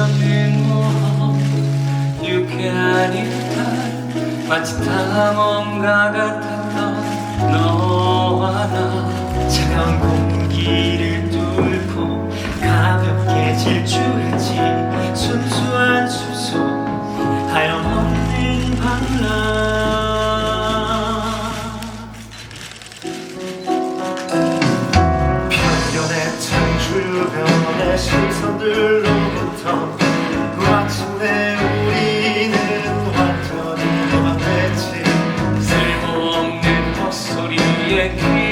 끝없는 모험 유쾌한 일탈 마치 탐험가 같았던 너와 나. 차가운 공기를 뚫고 가볍게 질주 창주변의 시선들로부터 마침내 우리는 완전히 도망했지. 쓸모없는 헛소리에 귀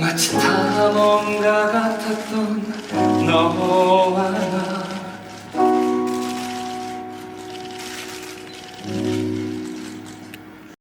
마치 탐험가 같았던 너와